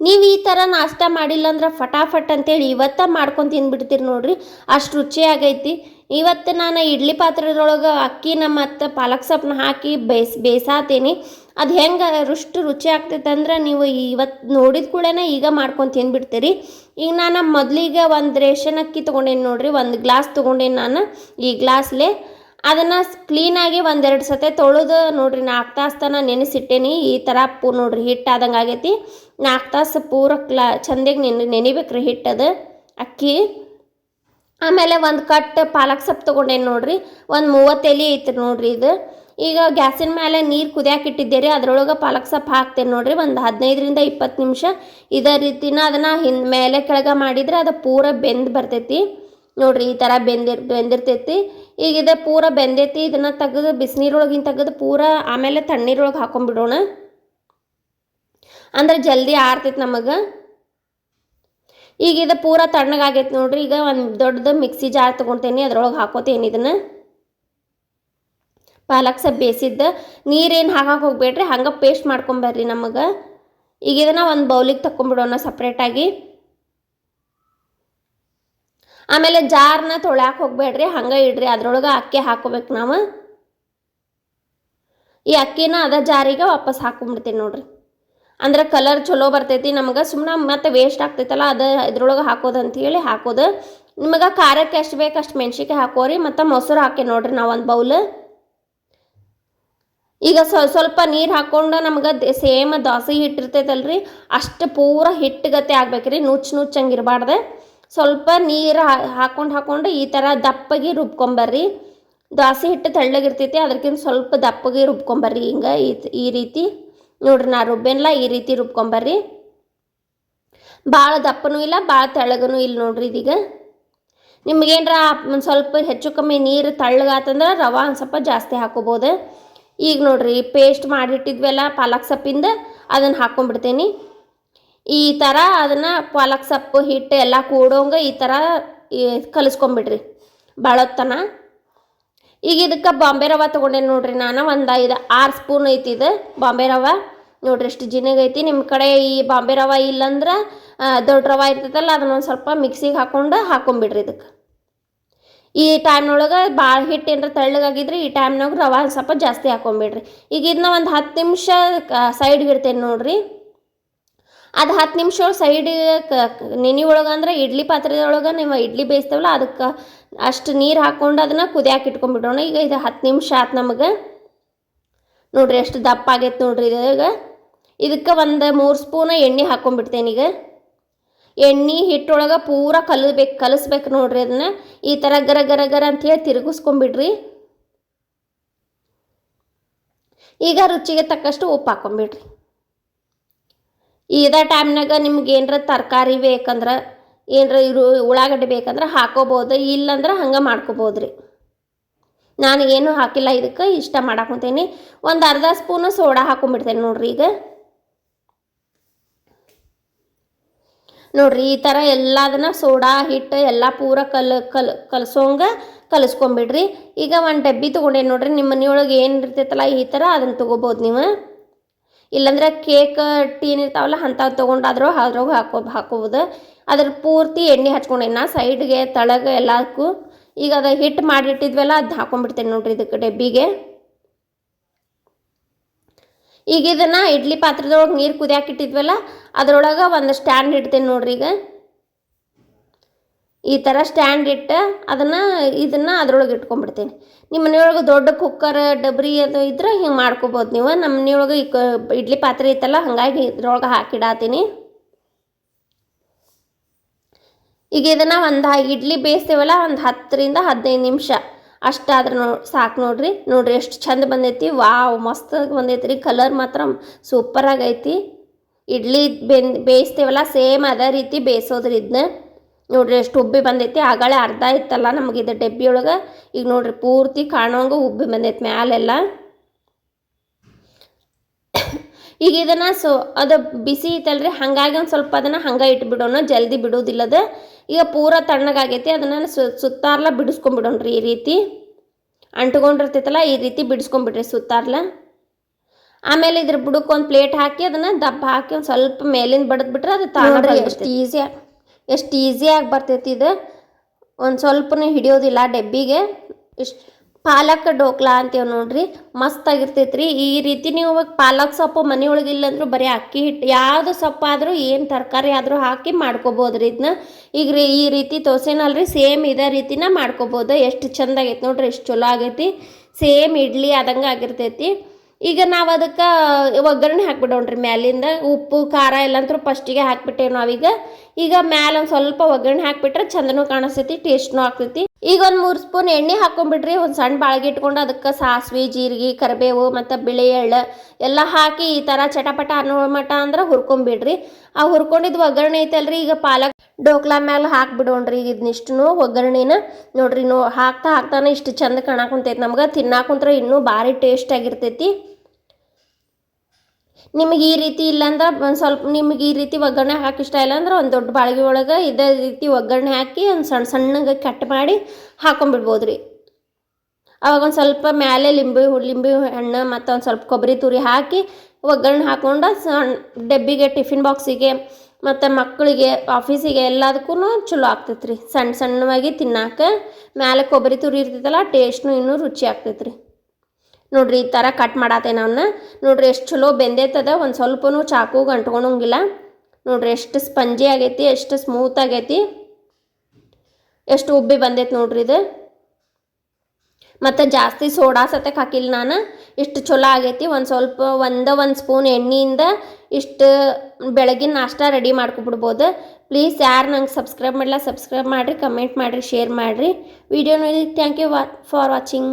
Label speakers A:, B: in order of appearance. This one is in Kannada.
A: ನೀವು ಈ ಥರ ನಾಷ್ಟ ಮಾಡಿಲ್ಲ ಅಂದ್ರೆ ಫಟಾಫಟ್ ಅಂತೇಳಿ ಇವತ್ತ ಮಾಡ್ಕೊಂಡು ತಿಂದ್ಬಿಡ್ತೀರಿ ನೋಡ್ರಿ. ಅಷ್ಟು ರುಚಿಯಾಗೈತಿ ಇವತ್ತು ನಾನು ಇಡ್ಲಿ ಪಾತ್ರೆದೊಳಗೆ ಅಕ್ಕಿನ ಮತ್ತು ಪಾಲಕ್ ಸೊಪ್ಪನ್ನ ಹಾಕಿ ಬೇಯಿಸ್ ಬೇಯಿಸಾತೀನಿ ಅದು ಹೆಂಗೆ ರುಷ್ಟು ರುಚಿ ಆಗ್ತೈತೆ ಅಂದ್ರೆ ನೀವು ಇವತ್ತು ನೋಡಿದ ಕೂಡಲೇ ಈಗ ಮಾಡ್ಕೊಂಡು ತಿಂದ್ಬಿಡ್ತೀರಿ. ಈಗ ನಾನು ಮೊದಲಿಗೆ ಒಂದು ರೇಷನ್ ಅಕ್ಕಿ ತೊಗೊಂಡೇನಿ ನೋಡ್ರಿ, ಒಂದು ಗ್ಲಾಸ್ ತೊಗೊಂಡೇನಿ ನಾನು ಈ ಗ್ಲಾಸ್ಲೆ ಅದನ್ನು ಕ್ಲೀನಾಗಿ ಒಂದೆರಡು ಸತೆ ತೊಳೆದು ನೋಡ್ರಿ, ನಾಲ್ಕು ತಾಸು ತನ ನೆನೆಸಿಟ್ಟೇನಿ. ಈ ಥರ ಪೂ ನೋಡ್ರಿ ಹಿಟ್ಟು ಆದಂಗೆ ಆಗೈತಿ. ನಾಲ್ಕು ತಾಸು ಪೂರ ಕ್ಲಾ ಚಂದಿಗೆ ನೆನೆ ನೆನಿಬೇಕ್ರಿ ಹಿಟ್ಟದು ಅಕ್ಕಿ. ಆಮೇಲೆ ಒಂದು ಕಟ್ ಪಾಲಕ್ ಸೊಪ್ಪು ತೊಗೊಂಡೇನಿ ನೋಡ್ರಿ, ಒಂದು ಮೂವತ್ತು ಎಲೆ ಐತ್ರಿ ನೋಡ್ರಿ ಇದು. ಈಗ ಗ್ಯಾಸಿನ ಮೇಲೆ ನೀರು ಕುದಿಯಾಕೆ ಇಟ್ಟಿದ್ದೀರಿ, ಅದರೊಳಗೆ ಪಾಲಕ್ ಸೊಪ್ಪು ಹಾಕ್ತೇನೆ ನೋಡ್ರಿ, ಒಂದು ಹದಿನೈದರಿಂದ ಇಪ್ಪತ್ತು ನಿಮಿಷ. ಇದೇ ರೀತಿನ ಅದನ್ನು ಹಿಂದೆ ಮೇಲೆ ಕೆಳಗೆ ಮಾಡಿದರೆ ಅದು ಪೂರ ಬೆಂದು ಬರ್ತೈತಿ. ನೋಡ್ರಿ ಈ ಥರ ಬೆಂದಿರ್, ಬೆಂದಿರ್ತೈತಿ. ಈಗ ಇದು ಪೂರ ಬೆಂದೈತಿ, ಇದನ್ನು ತೆಗೆದು ಬಿಸಿನೀರೊಳಗಿನ ತೆಗೆದು ಪೂರ ಆಮೇಲೆ ತಣ್ಣೀರೊಳಗೆ ಹಾಕೊಂಡ್ಬಿಡೋಣ ಅಂದ್ರೆ ಜಲ್ದಿ ಆರ್ತೈತಿ ನಮಗೆ. ಈಗ ಇದು ಪೂರ ತಣ್ಣಗಾಗೈತೆ ನೋಡ್ರಿ, ಈಗ ಒಂದು ದೊಡ್ಡದು ಮಿಕ್ಸಿ ಜಾರ್ ತೊಗೊತೇನೆ, ಅದ್ರೊಳಗೆ ಹಾಕೋತೇನೆ ಇದನ್ನು. ಪಾಲಕ್ ಸೊಪ್ಪು ಬೇಯಿಸಿದ್ದ ನೀರೇನು ಹಾಕಕ್ಕೆ ಹೋಗ್ಬೇಡ್ರಿ, ಹಂಗೆ ಪೇಸ್ಟ್ ಮಾಡ್ಕೊಂಬರ್ರಿ ನಮಗೆ. ಈಗ ಇದನ್ನು ಒಂದು ಬೌಲಿಗೆ ತಕ್ಕೊಂಬಿಡೋಣ ಸಪ್ರೇಟಾಗಿ ಆಮೇಲೆ ಜಾರ್ನ ತೊಳ್ಯಾಕೆ ಹೋಗ್ಬೇಡ್ರಿ, ಹಂಗೆ ಇಡ್ರಿ, ಅದ್ರೊಳಗೆ ಅಕ್ಕಿ ಹಾಕೋಬೇಕು ನಾವು. ಈ ಅಕ್ಕಿನ ಅದ ಜಾರಿಗೆ ವಾಪಸ್ ಹಾಕೊಂಡ್ಬಿಡ್ತೀನಿ ನೋಡ್ರಿ. ಅಂದ್ರೆ ಕಲರ್ ಚಲೋ ಬರ್ತೈತಿ, ನಮ್ಗೆ ಸುಮ್ಮನೆ ಮತ್ತೆ ವೇಸ್ಟ್ ಆಗ್ತೈತಲ್ಲ, ಅದು ಇದ್ರೊಳಗೆ ಹಾಕೋದು ಅಂತೇಳಿ ಹಾಕೋದು. ನಿಮಗೆ ಖಾರಕ್ಕೆ ಎಷ್ಟು ಬೇಕು ಅಷ್ಟು ಮೆಣ್ಸಿಕಾಯಿ ಹಾಕೋರಿ, ಮತ್ತು ಮೊಸರು ಹಾಕಿ ನೋಡ್ರಿ ನಾವು ಒಂದು ಬೌಲ್ ಈಗ ಸ್ವ, ಸ್ವಲ್ಪ ನೀರು ಹಾಕ್ಕೊಂಡು ನಮ್ಗೆ ಸೇಮ್ ದೋಸೆ ಹಿಟ್ಟು ಇರ್ತೈತಲ್ರಿ ಅಷ್ಟು ಪೂರ ಹಿಟ್ಟುಗತೆ ಆಗ್ಬೇಕ್ರಿ, ನುಚ್ಚು ನುಚ್ಚಂಗೆ ಇರಬಾರ್ದು. ಸ್ವಲ್ಪ ನೀರು ಹಾಕೊಂಡು ಹಾಕೊಂಡು ಈ ಥರ ದಪ್ಪಗೆ ರುಬ್ಕೊಂಬರ್ರಿ. ದೋಸೆ ಹಿಟ್ಟು ತೆಳ್ಳಗಿರ್ತೈತಿ ಅದಕ್ಕಿಂತ ಸ್ವಲ್ಪ ದಪ್ಪಗೆ ರುಬ್ಕೊಂಬರ್ರಿ ಹಿಂಗೆ ಈ ರೀತಿ. ನೋಡ್ರಿ ನಾ ರುಬ್ಬೇನಲ್ಲ ಈ ರೀತಿ ರುಬ್ಕೊಂಬರ್ರಿ. ಭಾಳ ದಪ್ಪನೂ ಇಲ್ಲ ಭಾಳ ತೆಳ್ಳಗನೂ ಇಲ್ಲ ನೋಡ್ರಿ ಇದೀಗ. ನಿಮ್ಗೇನ್ರ ಒಂದು ಸ್ವಲ್ಪ ಹೆಚ್ಚು ಕಮ್ಮಿ ನೀರು ತಳ್ಳಗಾತಂದ್ರೆ ರವೆ ಒಂದು ಸ್ವಲ್ಪ ಜಾಸ್ತಿ ಹಾಕೋಬೋದು. ಈಗ ನೋಡ್ರಿ ಪೇಸ್ಟ್ ಮಾಡಿಟ್ಟಿದ್ವಲ್ಲ ಪಾಲಕ್ ಸೊಪ್ಪಿಂದ ಅದನ್ನು ಹಾಕ್ಕೊಂಡ್ಬಿಡ್ತೀನಿ ಈ ಥರ ಅದನ್ನು ಪಾಲಕ್ ಸೊಪ್ಪು, ಹಿಟ್ಟು ಎಲ್ಲ ಕೂಡೋಂಗೆ ಈ ಥರ ಕಲಿಸ್ಕೊಂಬಿಡ್ರಿ ಬಾಳೊತ್ತನ. ಈಗ ಇದಕ್ಕೆ ಬಾಂಬೆ ರವೆ ತೊಗೊಂಡೇನಿ ನೋಡ್ರಿ ನಾನು, ಒಂದು ಐದು, ಆರು ಸ್ಪೂನ್ ಐತಿ ಇದು ಬಾಂಬೆ ರವೆ. ನೋಡ್ರಿ ಎಷ್ಟು ಜಿನಗೈತಿ ನಿಮ್ಮ ಕಡೆ ಈ ಬಾಂಬೆ ರವೆ ಇಲ್ಲಂದ್ರೆ ದೊಡ್ಡ ರವೆ ಇರ್ತೈತಲ್ಲ, ಅದನ್ನ ಒಂದು ಸ್ವಲ್ಪ ಮಿಕ್ಸಿಗೆ ಹಾಕೊಂಡು ಹಾಕೊಂಬಿಡ್ರಿ ಇದಕ್ಕೆ. ಈ ಟೈಮ್ನೊಳಗೆ ಭಾಳ ಹಿಟ್ಟು ಏನಾರ ತೆಳ್ಳಗಾಗಿದ್ರೆ ಈ ಟೈಮ್ನಾಗ ರವೆ ಸ್ವಲ್ಪ ಜಾಸ್ತಿ ಹಾಕೊಂಬಿಡ್ರಿ. ಈಗ ಇದನ್ನ ಒಂದು ಹತ್ತು ನಿಮಿಷ ಸೈಡ್ಗೆ ಇಡ್ತೇನೆ ನೋಡ್ರಿ. ಅದು ಹತ್ತು ನಿಮಿಷ ಸೈಡ್ ನೆನೆ ಒಳಗೆ ಅಂದ್ರೆ ಇಡ್ಲಿ ಪಾತ್ರೆದೊಳಗೆ ನೀವು ಇಡ್ಲಿ ಬೇಯಿಸ್ತೇವಲ್ಲ ಅದಕ್ಕೆ ಅಷ್ಟು ನೀರು ಹಾಕ್ಕೊಂಡು ಅದನ್ನು ಕುದಿಯಾಕೆ ಇಟ್ಕೊಂಡ್ಬಿಡೋಣ ಈಗ ಇದು ಹತ್ತು ನಿಮಿಷ ಆತು ನಮಗೆ. ನೋಡ್ರಿ ಎಷ್ಟು ದಪ್ಪ ಆಗೈತೆ ನೋಡ್ರಿ ಇದಾಗ ಇದಕ್ಕೆ ಒಂದು ಮೂರು ಸ್ಪೂನ್ ಎಣ್ಣೆ ಹಾಕ್ಕೊಂಡ್ಬಿಡ್ತೇನೆ ಈಗ. ಎಣ್ಣೆ ಹಿಟ್ಟೊಳಗೆ ಪೂರ ಕಲಬೇಕು, ಕಲಿಸ್ಬೇಕು ನೋಡ್ರಿ ಅದನ್ನ. ಈ ಥರ ಗರ ಗರ ಗರ ಅಂಥೇಳಿ ತಿರುಗಿಸ್ಕೊಂಬಿಡ್ರಿ. ಈಗ ರುಚಿಗೆ ತಕ್ಕಷ್ಟು ಉಪ್ಪು ಹಾಕೊಂಬಿಡ್ರಿ. ಇದೇ ಟೈಮ್ನಾಗ ನಿಮ್ಗೆ ಏನರ ತರಕಾರಿ ಬೇಕಂದ್ರೆ, ಏನರ ಇರು, ಉಳ್ಳಾಗಡ್ಡೆ ಬೇಕಂದ್ರೆ ಹಾಕೋಬೋದು, ಇಲ್ಲಂದ್ರೆ ಹಂಗೆ ಮಾಡ್ಕೋಬೋದು ರೀ ನಾನು ಏನು ಹಾಕಿಲ್ಲ ಇದಕ್ಕೆ, ಇಷ್ಟ ಮಾಡಾಕೊಂತೀನಿ ಒಂದು ಅರ್ಧ ಸ್ಪೂನು ಸೋಡಾ ಹಾಕೊಂಡ್ಬಿಡ್ತೇನೆ ನೋಡ್ರಿ ಈಗ. ನೋಡ್ರಿ, ಈ ಥರ ಎಲ್ಲದನ್ನ ಸೋಡಾ, ಹಿಟ್ಟು ಎಲ್ಲ ಪೂರ ಕಲ್ ಕಲ್, ಕಲಸೋಂಗೆ ಕಲಸ್ಕೊಂಬಿಡ್ರಿ. ಈಗ ಒಂದು ಡಬ್ಬಿ ತೊಗೊಂಡೇನಿ ನೋಡ್ರಿ ನಿಮ್ಮ ಮನೆಯೊಳಗೆ ಏನು ಇರ್ತೈತಲ್ಲ ಈ ಥರ ಅದನ್ನು ತೊಗೋಬೋದು ನೀವು. ಇಲ್ಲಾಂದ್ರೆ ಕೇಕ್ ಟೀನ್ ಇರ್ತಾವಲ್ಲ ಅಂಥವು ತೊಗೊಂಡಾದ್ರೂ ಅದ್ರಾಗ ಹಾಕೋ, ಹಾಕೋಬೋದು. ಅದ್ರ ಪೂರ್ತಿ ಎಣ್ಣೆ ಹಚ್ಕೊಂಡೇನಿ ನಾ ಸೈಡ್ಗೆ, ತಳಗೆ ಎಲ್ಲದಕ್ಕೂ ಈಗ ಅದು ಹಿಟ್ಟು ಮಾಡಿಟ್ಟಿದ್ವಲ್ಲ ಅದು ಹಾಕೊಂಡ್ಬಿಡ್ತೇನೆ ನೋಡ್ರಿ ಇದಕ್ಕೆ ಡಬ್ಬಿಗೆ. ಈಗ ಇದನ್ನು ಇಡ್ಲಿ ಪಾತ್ರದೊಳಗೆ ನೀರು ಕುದಿಯಾಕಿಟ್ಟಿದ್ವಲ್ಲ ಅದ್ರೊಳಗೆ ಒಂದು ಸ್ಟ್ಯಾಂಡ್ ಇಡ್ತೇನೆ ನೋಡ್ರಿ ಈಗ. ಈ ಥರ ಸ್ಟ್ಯಾಂಡ್ ಇಟ್ಟು ಅದನ್ನು ಇದನ್ನು ಅದ್ರೊಳಗೆ ಇಟ್ಕೊಂಡ್ಬಿಡ್ತೀನಿ. ನಿಮ್ಮ ಮನೆಯೊಳಗೆ ದೊಡ್ಡ ಕುಕ್ಕರ್ ಡಬ್ರಿ ಅದು ಇದ್ರೆ ಹಿಂಗೆ ಮಾಡ್ಕೋಬೋದು ನೀವು. ನಮ್ಮ ಮನೆಯೊಳಗೆ ಈ ಕ ಇಡ್ಲಿ ಪಾತ್ರೆ ಇತ್ತಲ್ಲ ಹಾಗಾಗಿ ಇದ್ರೊಳಗೆ ಹಾಕಿಡಾತೀನಿ ಈಗ ಇದನ್ನು ಒಂದು ಇಡ್ಲಿ ಬೇಯಿಸ್ತೇವಲ್ಲ, ಒಂದು ಹತ್ತರಿಂದ ಹದಿನೈದು ನಿಮಿಷ. ಅಷ್ಟಾದ್ರೆ ನೋ, ಸಾಕು ನೋಡ್ರಿ. ನೋಡ್ರಿ ಎಷ್ಟು ಚಂದ ಬಂದೈತಿ. ವಾವ್, ಮಸ್ತ್ ಬಂದೈತಿ ರೀ. ಕಲರ್ ಮಾತ್ರ ಸೂಪರಾಗೈತಿ ಇಡ್ಲಿ ಬೆಂದ್, ಬೇಯಿಸ್ತೇವಲ್ಲ, ಸೇಮ್ ಅದೇ ರೀತಿ ಬೇಯಿಸೋದ್ರಿ ಇದನ್ನ ನೋಡ್ರಿ ಎಷ್ಟು ಉಬ್ಬಿ ಬಂದೈತಿ. ಆಗಳೇ ಅರ್ಧ ಇತ್ತಲ್ಲ ನಮಗೆ ಇದು ಡಬ್ಬಿ ಒಳಗೆ ಈಗ ನೋಡ್ರಿ ಪೂರ್ತಿ ಕಾಣೋಂಗೆ ಉಬ್ಬಿ ಬಂದೈತಿ ಮ್ಯಾಲೆಲ್ಲ. ಈಗ ಇದನ್ನು ಸೊ ಅದು ಬಿಸಿ ಐತಲ್ರಿ ಹಾಗಾಗಿ ಒಂದು ಸ್ವಲ್ಪ ಅದನ್ನು ಹಂಗೆ ಇಟ್ಬಿಡೋಣ ಜಲ್ದಿ ಬಿಡೋದಿಲ್ಲದ. ಈಗ ಪೂರ ತಣ್ಣಗಾಗೈತಿ ಅದನ್ನು ಸುತ್ತಾರ್ಲ ಬಿಡಿಸ್ಕೊಂಬಿಡೋಣ್ರಿ ಈ ರೀತಿ. ಅಂಟ್ಕೊಂಡಿರ್ತೈತಲ್ಲ ಈ ರೀತಿ ಬಿಡಿಸ್ಕೊಂಬಿಡ್ರಿ ಸುತ್ತಾರ್ಲ. ಆಮೇಲೆ ಇದ್ರ ಬುಡಕ್ಕೆ ಒಂದು ಪ್ಲೇಟ್ ಹಾಕಿ ಅದನ್ನು ದಪ್ಪ ಹಾಕಿ ಒಂದು ಸ್ವಲ್ಪ ಮೇಲಿಂದ ಬಡದ್ಬಿಟ್ರೆ ಅದು ತಾನೇ ಎಷ್ಟು ಈಸಿಯಾಗಿ ಎಷ್ಟು ಈಸಿಯಾಗಿ ಬರ್ತೈತಿ ಇದು. ಒಂದು ಸ್ವಲ್ಪನೂ ಹಿಡಿಯೋದಿಲ್ಲ ಡಬ್ಬಿಗೆ. ಇಷ್ಟು ಪಾಲಕ್ ಡೋಕ್ಲಾ ಅಂತೀವಿ ನೋಡ್ರಿ. ಮಸ್ತಾಗಿರ್ತೈತೆ ರೀ ಈ ರೀತಿ ನೀವು ಪಾಲಕ್ ಸೊಪ್ಪು ಮನೆಯೊಳಗೆ ಇಲ್ಲಂದ್ರೂ ಬರೀ ಅಕ್ಕಿ ಹಿಟ್ಟು ಯಾವುದು ಸೊಪ್ಪಾದರೂ ಏನು ತರಕಾರಿ ಆದರೂ ಹಾಕಿ ಮಾಡ್ಕೋಬೋದು ರೀ ಇದನ್ನ ಈಗ ರೀ ಈ ರೀತಿ ತೋಸೆನಲ್ರಿ, ಸೇಮ್ ಇದೇ ರೀತಿನ ಮಾಡ್ಕೋಬೋದು. ಎಷ್ಟು ಚಂದ ಆಗೈತೆ ನೋಡ್ರಿ, ಎಷ್ಟು ಚಲೋ ಆಗೈತಿ. ಸೇಮ್ ಇಡ್ಲಿ ಆದಂಗೆ ಆಗಿರ್ತೈತಿ. ಈಗ ನಾವು ಅದಕ್ಕೆ, ಒಗ್ಗರಣೆ ಹಾಕ್ಬಿಡೋಣ್ರಿ ಮ್ಯಾಲಿಂದ ಉಪ್ಪು, ಖಾರ ಎಲ್ಲಂತರೂ ಫಸ್ಟಿಗೆ ಹಾಕ್ಬಿಟ್ಟೇವೆ ನಾವೀಗ ಈಗ. ಮ್ಯಾಲ ಒಂದು ಸ್ವಲ್ಪ ಒಗ್ಗರಣೆ ಹಾಕ್ಬಿಟ್ರೆ ಚಂದನೂ ಕಾಣಿಸ್ತೈತಿ ಟೇಸ್ಟ್ನೂ ಆಗ್ತೈತಿ. ಈಗ ಒಂದು ಮೂರು ಸ್ಪೂನ್ ಎಣ್ಣೆ ಹಾಕೊಂಡ್ಬಿಡ್ರಿ ಒಂದು ಸಣ್ಣ ಬಾಳ್ಗೆ ಇಟ್ಕೊಂಡು ಅದಕ್ಕೆ ಸಾಸಿವೆ, ಜೀರಿಗೆ, ಕರಿಬೇವು ಮತ್ತು ಬಿಳಿ ಎಳ್ಳು ಎಲ್ಲ ಹಾಕಿ ಈ ಥರ ಚಟಪಟ ಅನ್ನೋ ಮಟ ಅಂದ್ರೆ ಹುರ್ಕೊಂಬಿಡ್ರಿ. ಆ ಹುರ್ಕೊಂಡಿದ್ದು ಒಗ್ಗರಣೆ ಐತಲ್ರಿ, ಈಗ ಪಾಲಕ್ ಡೋಕ್ಲಾ ಮ್ಯಾಲ ಹಾಕ್ಬಿಡೋಣ್ರಿ, ಈಗ ಇದನ್ನಿಷ್ಟು ಒಗ್ಗರಣೆನ. ನೋಡ್ರಿ ನೋ, ಹಾಕ್ತಾ ಹಾಕ್ತಾನೆ ಇಷ್ಟು ಚಂದ ಕಾಣಕುಂತೈತಿ, ನಮ್ಗೆ ತಿನ್ನಾಕುಂತ್ರ ಇನ್ನೂ ಭಾರಿ ಟೇಸ್ಟ್ ಆಗಿರ್ತೈತಿ. ನಿಮಗೆ ಈ ರೀತಿ ಇಲ್ಲಾಂದ್ರೆ ಒಂದು ಸ್ವಲ್ಪ ನಿಮಗೆ ಈ ರೀತಿ ಒಗ್ಗರಣೆ ಹಾಕಿ ಇಷ್ಟ ಇಲ್ಲ ಅಂದ್ರೆ ಒಂದು ದೊಡ್ಡ ಬಾಳಿಗೆ ಒಳಗೆ ಇದೇ ರೀತಿ ಒಗ್ಗರಣೆ ಹಾಕಿ ಒಂದು ಸಣ್ಣ ಸಣ್ಣಗೆ ಕಟ್ ಮಾಡಿ ಹಾಕೊಂಡ್ಬಿಡ್ಬೋದು ರೀ ಅವಾಗ ಒಂದು ಸ್ವಲ್ಪ ಮೇಲೆ ಲಿಂಬೆ ಲಿಂಬೆ ಹಣ್ಣು ಮತ್ತು ಒಂದು ಸ್ವಲ್ಪ ಕೊಬ್ಬರಿ ತುರಿ ಹಾಕಿ ಒಗ್ಗರಣೆ ಹಾಕೊಂಡು ಸಣ್ಣ ಡಬ್ಬಿಗೆ, ಟಿಫಿನ್ ಬಾಕ್ಸಿಗೆ ಮತ್ತು ಮಕ್ಕಳಿಗೆ, ಆಫೀಸಿಗೆ ಎಲ್ಲದಕ್ಕೂ ಚಲೋ ಆಗ್ತೈತೆ ರೀ ಸಣ್ಣ ಸಣ್ಣವಾಗಿ ತಿನ್ನಾಕ ಮೇಲೆ ಕೊಬ್ಬರಿ ತುರಿ ಇರ್ತೈತಲ್ಲ ಟೇಸ್ಟ್ನು ಇನ್ನೂ ರುಚಿ ಆಗ್ತೈತೆ ರೀ ನೋಡ್ರಿ ಈ ಥರ ಕಟ್ ಮಾಡತ್ತೆ ಅವನ್ನ ನೋಡ್ರಿ ಎಷ್ಟು ಚಲೋ ಬೆಂದೈತದ, ಒಂದು ಸ್ವಲ್ಪನು ಚಾಕುಗೆ ಅಂಟ್ಕೊಳಂಗಿಲ್ಲ ನೋಡ್ರಿ ಎಷ್ಟು ಸ್ಪಂಜಿ ಆಗೈತಿ, ಎಷ್ಟು ಸ್ಮೂತ್ ಆಗೈತಿ. ಎಷ್ಟು ಉಬ್ಬಿ ಬಂದೈತಿ ನೋಡ್ರಿ ಇದು. ಮತ್ತು ಜಾಸ್ತಿ ಸೋಡಾ ಸತಕ್ಕೆ ಹಾಕಿಲ್ಲ ನಾನು. ಇಷ್ಟು ಚಲೋ ಆಗೈತಿ, ಒಂದು ಸ್ವಲ್ಪ, ಒಂದು ಒಂದು ಸ್ಪೂನ್ ಎಣ್ಣೆಯಿಂದ ಇಷ್ಟು ಬೆಳಗಿನ ನಾಷ್ಟ ರೆಡಿ ಮಾಡ್ಕೊಬಿಡ್ಬೋದು. ಪ್ಲೀಸ್ ಯಾರು ನಂಗೆ ಸಬ್ಸ್ಕ್ರೈಬ್ ಮಾಡಲ್ಲ ಸಬ್ಸ್ಕ್ರೈಬ್ ಮಾಡಿರಿ ಕಮೆಂಟ್ ಮಾಡಿರಿ ಶೇರ್ ಮಾಡಿರಿ. ವಿಡಿಯೋ ನೋಡಿ ಥ್ಯಾಂಕ್ ಯು ವಾ ಫಾರ್ ವಾಚಿಂಗ್